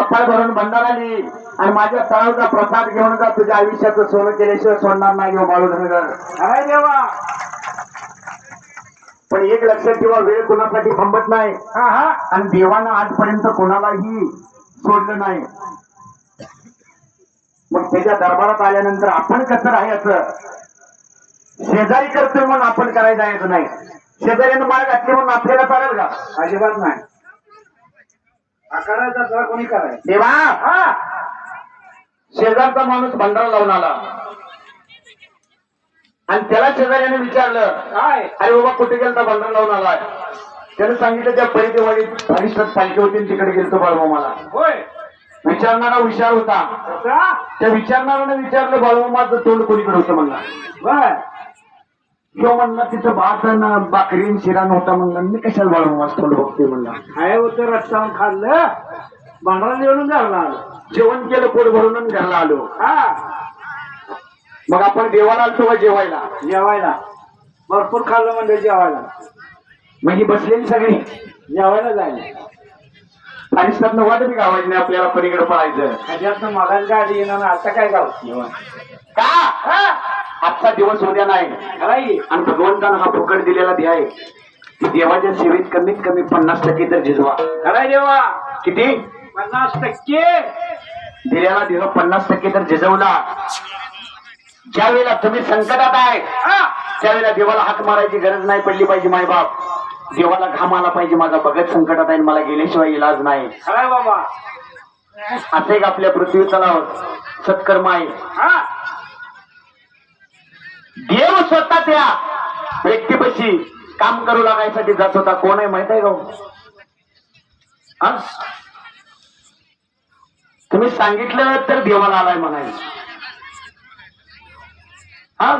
कपाळ भरून भंडार आली. आणि माझ्या तळाचा प्रसाद घेऊन जा तुझ्या आयुष्याचं सोनं केल्याशिवाय सोडणार नाही हो बाळू धनगर काय देवा! पण एक लक्षात ठेवा वेळ कुणासाठी थांबत नाही. हा हा आणि देवानं आजपर्यंत कोणालाही सोडलं नाही. मग त्याच्या दरबारात आल्यानंतर आपण कसं राहायचं? शेजारी करतोय म्हणून आपण करायला जायचं नाही. शेजाऱ्यानं मार घातली म्हणून आपल्याला चालेल का? अजिबात नाही. आकाराचा सगळा कोणी देवा! हा! शेजारचा माणूस भंडारा लावून आला. आणि त्याला शेजाऱ्याने विचारलं काय? अरे बाबा कुठे गेलता भंडारा लावून आलाय? त्याने सांगितलं त्या परिचयवाडी हरिष्ठात पालखी होती तिकडे गेलतो बाळमामाला होय. विचारणारा हुशार होता. त्या विचारणाऱ्याने विचारलं बाळमामाचं तोंड कोणीकडे होतं म्हणला? बर. किंवा म्हणला तिथं भात आणि भाकरी आणि शिरा नव्हता म्हणला. मी कशाला बाळमामाचं तोंड बघतोय म्हणला. काय होतं रस्त्यावर खाल्लं. भांडरा जेवण घालला आलं. जेवण केलं पोट भरून आणि घरला आलो. हा. मग आपण देवाला आलतो का जेवायला? जेवायला. भरपूर खाल्लं म्हणजे जेवायला. ही बसलेली सगळी? जेवायला जायला. हरिष्ठात वाटत बी गावायचं नाही आपल्याला पलीकडे पळायचं. ह्याच्यातनं मगाच गाडी येणार आता काय गाव? जेवण का आजचा दिवस उद्या नाही. आणि भगवंतानं हा फुकट दिलेला ध्येय आहे. की देवाच्या सेवेत कमीत कमी पन्नास टक्के तर झिजवा खराय देवा. किती? पन्नास टक्के. दिलेला देह पन्नास टक्के तर झिजवला ज्या वेळेला तुम्ही संकटात आहे हा. त्यावेळेला देवाला हाक मारायची गरज नाही पडली पाहिजे मायबाप देवाला घाम आला पाहिजे माझा भगत संकटात आहे मला गेल्याशिवाय इलाज नाही. खराय बाबा. असं एक आपल्या पृथ्वी तलावर सत्कर्म आहे. हा. देव स्वतः त्या व्यक्तीपशी काम करू लागायसाठी जात होता. कोण आहे माहीत आहे का? तुम्ही सांगितलं तर देवाला आलाय म्हणायचं. हा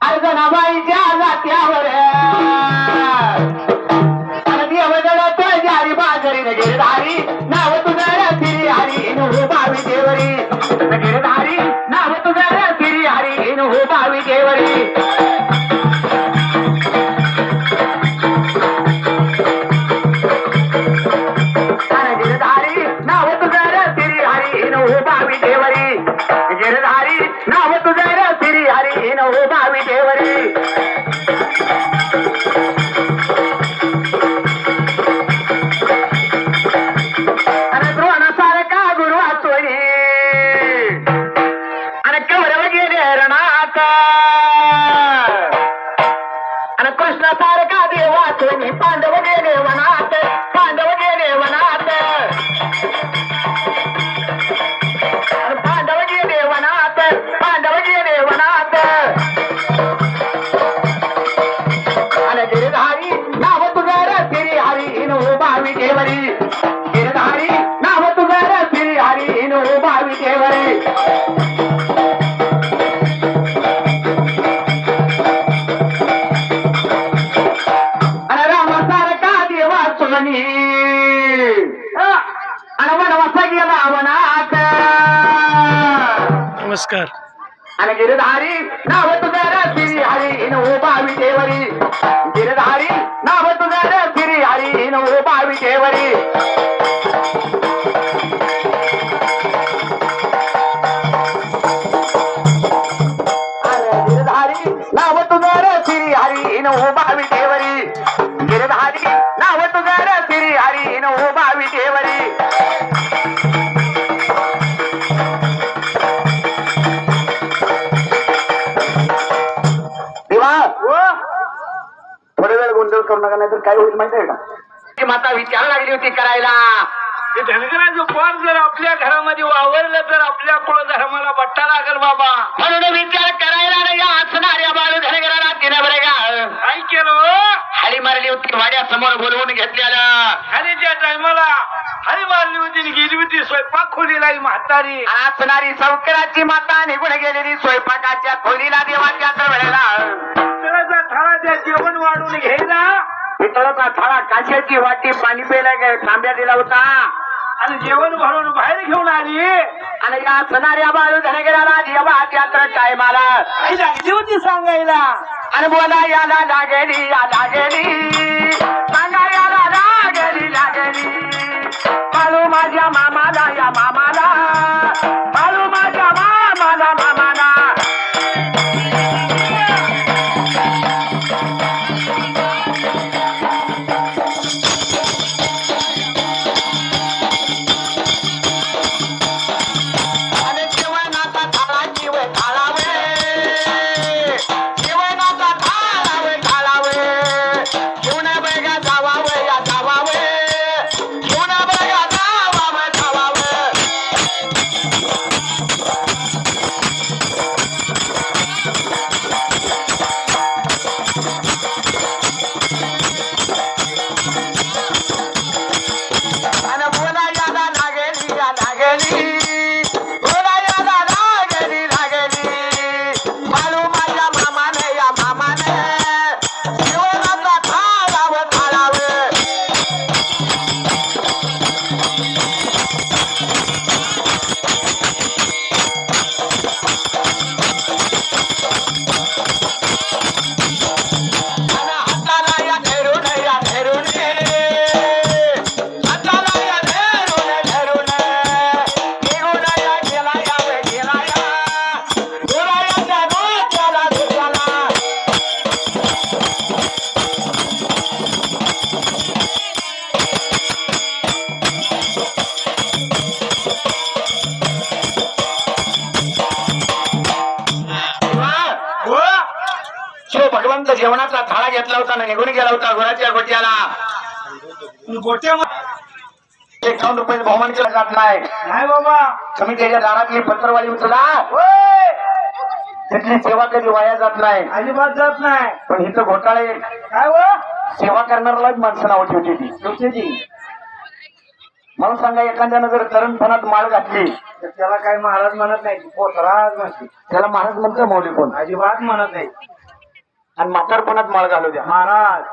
अर्जनाबाईच्या जात्यावर हो बावी देवरी. नमस्कार. आणि गिरधारी नाव तुझं फिरी हरी नो बावी देवरी गिरधारी नाव तुझं फिरी हरी इन बावी देवरी गोंधळ करू नका नाहीतर काय होईल माहिती आहे का? ती माता विचार लागली होती करायला. ते धनगराचं पोर जर आपल्या घरामध्ये वावरलं तर आपल्या कुळ धर्माला बट्टा लागल बाबा. म्हणून विचार करायला नाही असणाऱ्या बाळू धनगराला तिने बरे का? काय केलं हो? हाडी मारली होती वाड्यासमोर बोलवून घेतलेलं. खालीच्या टायमाला हरी मारली होती गेली होती स्वयंपाक खोलीला ही म्हातारी. असणारी सौकराची माता निघून गेलेली स्वयंपाकाच्या खोलीला देवाच्या वेळेला पितळाचा थाळा त्या जेवण वाढून घ्यायला पितळाचा थाळा काशाची वाटी पाणी प्यायला काय थांब्या दिला होता. आणि जेवण भरून बाहेर घेऊन आली. आणि या सणाऱ्या बाळू धनगराला देवात यात्रा टायमाला आई लागली होती सांगायला. आणि बोला याला लागेली या लागेली. सांगा याला लागेली लागेली. मालू माझ्या मामाला या मामाला. थाळा घेतला होता ना निघून गेला होता गुराच्या गोट्याला. गोट्या एकावन्न रुपये बहुमान केला जात नाही. नाही बाबा. तुम्ही त्याच्या दारातली पत्रवाली उचला. होय. तिथली सेवा कधी वाया जात नाही. अजिबात जात नाही. पण इथं घोटाळे. काय हो? सेवा करणाऱ्यालाच माणसं नाव ठेवते ती मला सांगा एखाद्यानं जर तरुणपणात माळ घातली. तर त्याला काय महाराज म्हणत नाही पोतराज म्हणते त्याला महाराज म्हणतं मौली कोण? अजिबात म्हणत नाही आणि म्हातारपणात माळ घालू द्या. महाराज.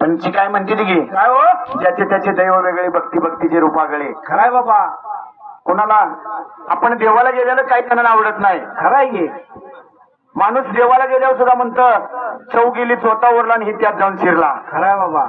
पण ती काय म्हणते ती की काय हो? ज्याचे त्याचे दैव वेगळे भक्ती भक्तीचे रूपागळे. खराय बाबा. कोणाला आपण देवाला गेलेलं काही त्यांना आवडत नाही. खराय की. माणूस देवाला गेल्यावर सुद्धा म्हणतं चौ गेली स्वतः उरला आणि ही त्यात जाऊन शिरला. खराय बाबा.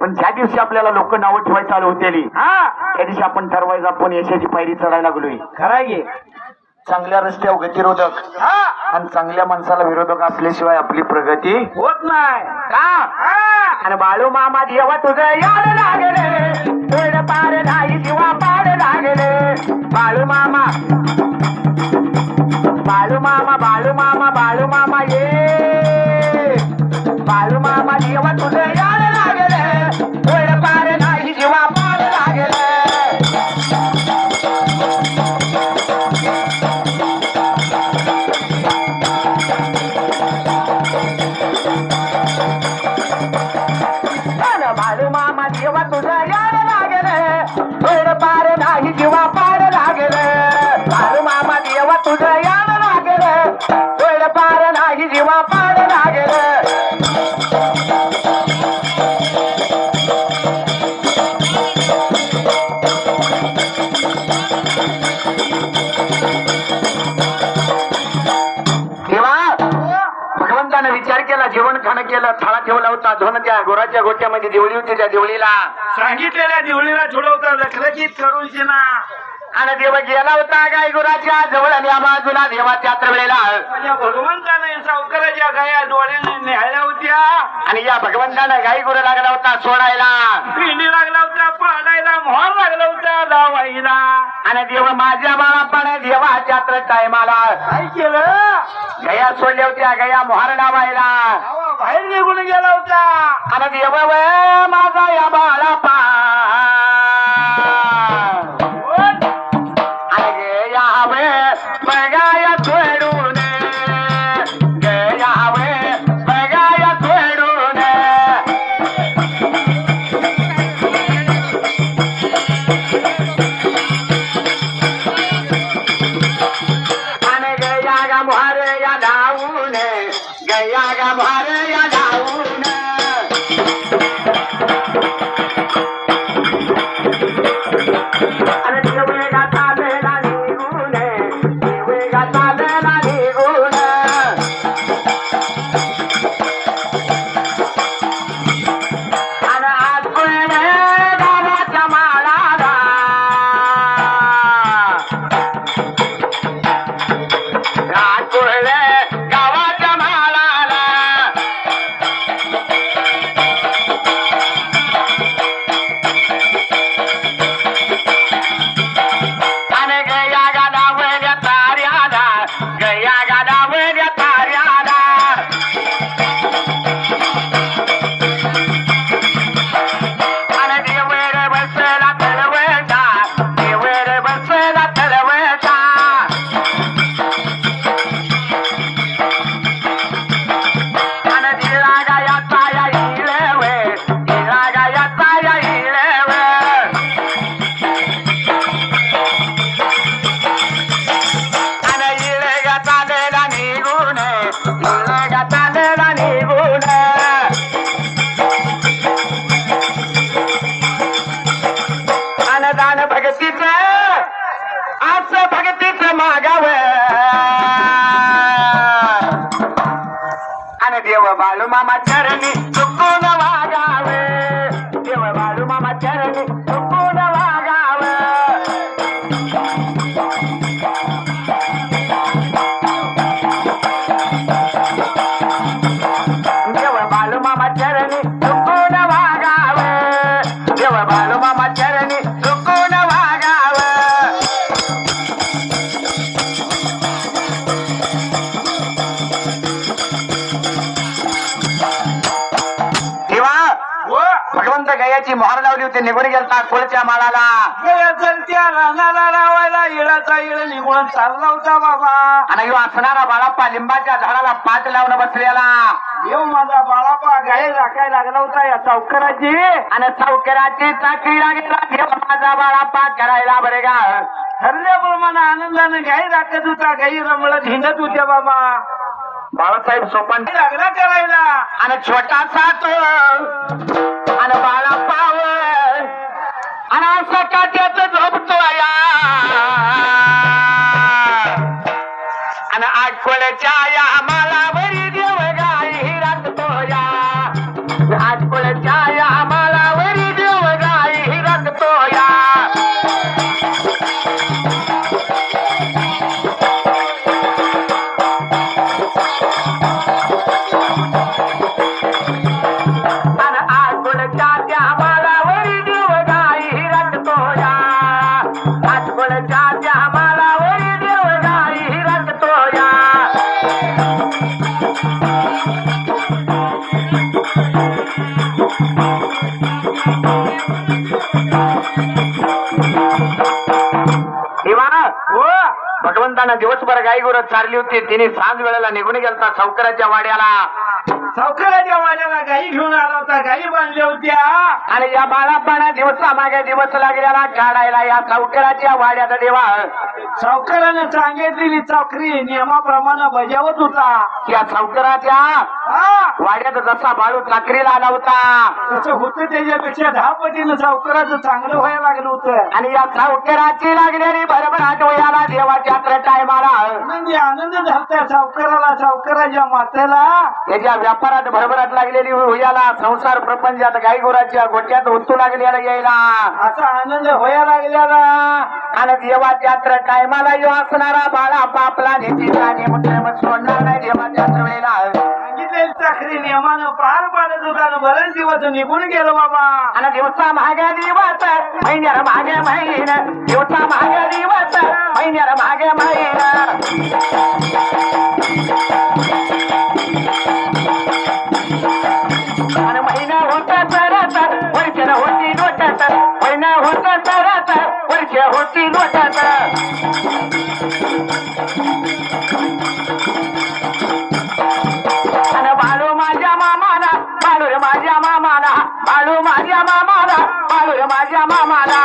पण ज्या दिवशी आपल्याला लोक नावं ठेवायला चालू होतेली हा. त्या दिवशी आपण ठरवायचं आपण यशाची पायरी चढायला लागलोय. खराय की. चांगल्या रस्त्यावर गतिरोधक आणि चांगल्या माणसाला विरोधक असल्याशिवाय आपली प्रगती होत नाही. का? आणि बाळू मामा देवा तुझं याड लागले पेड पार नाही किंवा पाड लागले. बाळू मामा बाळू मामा बाळू त्या गोराच्या गोट्यामध्ये देवळी होती त्या देवळीला. सांगितलेल्या दिवळीला ठेवलं लखलखीत करून ना आणि देव गेला होता गाय गुराच्या जवळ आणि या बाजूला देवाच्या वेळेला माझ्या भगवंताने सावकाराच्या गाया डोळ्याने न्यायला होत्या. आणि या भगवंतानं गाई गुरु लागला होता सोडायला. पिंडी लागला होता पाडायला मोहर लागला होता लावायला. आणि देव माझ्या बाळापण देवाच्या टायमाला. काय केलं? गया सोडल्या होत्या गया मोहार डावायला गावा बाहेर निघून गेला होता. आणि देव माझा या बाळापा. कोण? आणि यावे कुळच्या माळाला. रानाला लावायला इळाचा इळ निघून चालला होता बाबा. आणि ह्यो असणारा बाळाप्पा लिंबाच्या झाडाला पाठ लावून बसलेला येऊ माझा बाळापा गाय राखाय लागला होता या चौकराची आणि चौकराची चाकरी लागेला. देव माझा बाळाप्पा करायला बरे का? ठरल्याप्रमाणे आनंदाने गाई राखत होता गाई रमळत हिंडत होत्या बाबा. बाळासाहेब सोपन. लागला करायला. आणि छोटासा तो. आणि बाळाप्पाव आणि असं काट्याच झोपतो आणि आठवड्याच्या या आम्हाला गाई गुरं चारली होती. तिने सांज वेळेला निघून गेलता सावकाराच्या वाड्याला. सावकाराच्या वाड्याला गाई घेऊन आला होता. गाई बांधल्या होत्या आणि या बाळापाना दिवसामागे दिवस लागलेला काढायला या सावकाराच्या वाड्याचा देवा. सावकाराने सांगितलेली चाकरी नियमाप्रमाणे बजावत होता. या सावकाराच्या हा. वाड्यात जसा बाळू चाकरीला आला होता. तसं होतं त्याच्यापेक्षा दहा पटीनं सावकाराचं चांगलं व्हायला लागलं होतं. आणि या सावकाराची लागलेली बरोबर आठवयाला देवाच्या टायमाला म्हणजे आनंद झालता सावकाराला सावकाराच्या मातेला. त्याच्या व्यापारात भरभराट लागलेली हुयाला संसार प्रपंचात गाई गुराच्या गोट्यात उतू लागलेला यायला. असा आनंद व्हायला लागलेला आणि देवाच्या टायमाला यो असणारा बाळा बापला नेतीचा नेम सोडणार नाही देवाच्या वेळेला. सांगितलेली चाकरी नियमानं पार पाडत होता आणि बरेच दिवस निघून गेलो बाबा. आणि दिवसा मागे दिवस महिन्याला मागे महिना. दिवसा मागे दिवस महिन्याला मागे महिना. वर्ष होती लोटत आणि बाळू माझ्या मामाला बाळू रे माझ्या मामाला बाळू माझ्या मामाला बाळू रे माझ्या मामाला.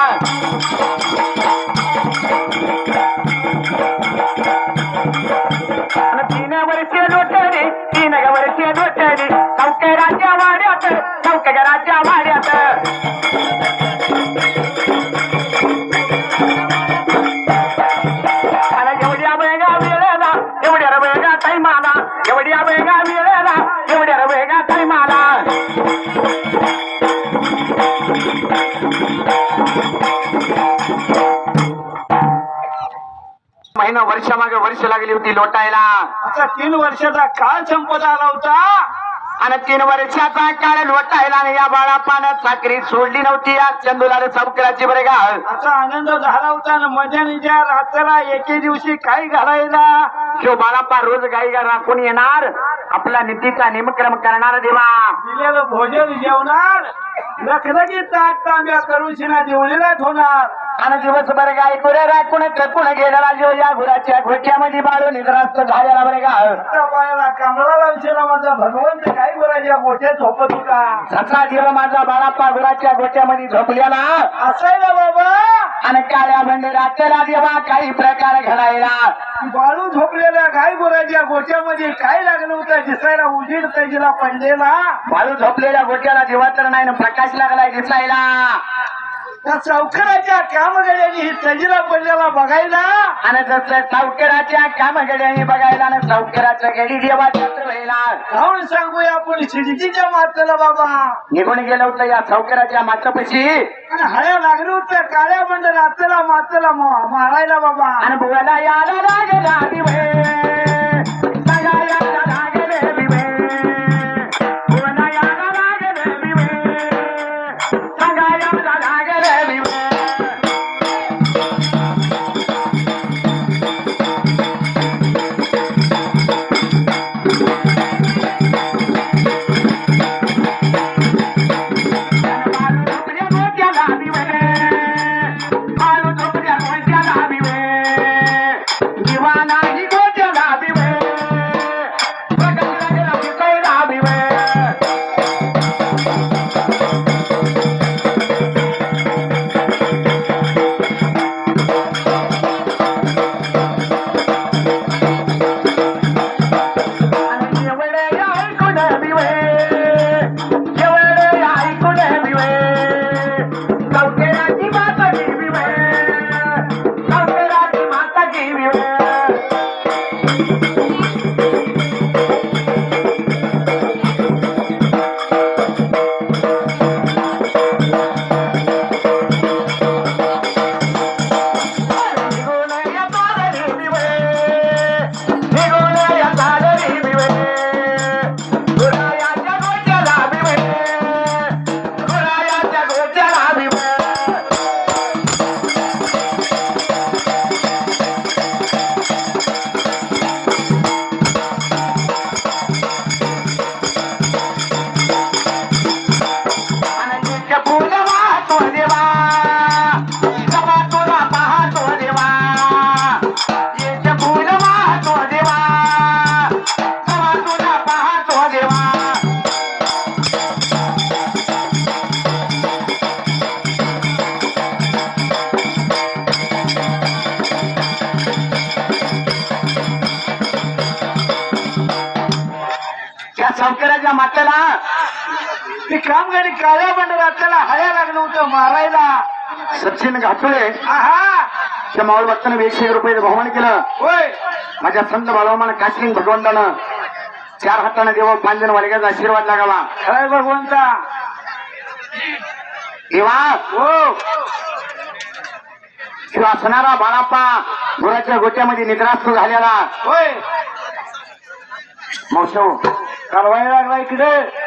महिना वर्षामागे वर्ष लागली होती लोटायला. आता तीन वर्षाचा काळ संपत आला होता. आणि तीन वर्षाचा काळ लोटायला आणि या बाळापानं चाकरी सोडली नव्हती. या चंदुलाल चौकराची बरे का असा आनंद झाला होता आणि मजानीच्या रात्राला एके दिवशी काय घालायला. शिव बाळाप्पा रोज गाई गा राखून येणार? आपला नीतीचा निमक्रम करणार देवा. दिलेलं भोजन जेवणार. लखलगी ताट तांब्या करून शिना देवळीला ठेवणार आणि दिवसभर गाई गुरे राखून ट्रकून गेलेला जो या गुराच्या घोट्यामध्ये बाळून निद्रास्त झालेला बरे का कमळाला विचारा माझा भगवंत काय बोलायच्या मोठ्या झोपत होता? जसा जीव माझा बाळाप्पा गुराच्या गोट्यामध्ये झोपलेला. असायला बाबा. आणि काळ्या बंडी रात्रीला देवा काही प्रकार घडायला. बाळू झोपलेल्या गाय गोराच्या गोट्यामध्ये काय लागलं होतं दिसायला? उजीड त्याला पडलेला. बाळू झोपलेल्या गोट्याला दिवा तर नाही ना प्रकाश लागलाय दिसायला. त्या चौकराच्या कामगड्याने ही तजीला पडलेला बघायला आणि जसं सावकेराच्या कामगड्याने बघायला आणि सावकेराच्या गडी देवाच्या जाऊन सांगूया आपण शिडकीच्या मातेला बाबा. निघून गेलं होतं या सावकेराच्या मातापशी. आणि हळ्या लागलं होतं काळ्या बंड रात्रीला मातेला मारायला बाबा. आणि बुवाला याला लागला दिवे. काळ्या बंडला त्याला हया लागलं होतं मारायला. सचिन घाटुळे आहा. त्या मावळ भक्तानं एकशे एक रुपये बहुमान केलं. होय. माझ्या संत बाळवामान काशिंग भगवंतानं चार हाताने देवा पांजन वालिकाचा आशीर्वाद लागावा. खरंय भगवंता. देवा. हो. शिवा असणारा बाळाप्पा गुराच्या गोट्यामध्ये निद्रास्त झालेला. होय. मौसव कालवायला लागला इकडे.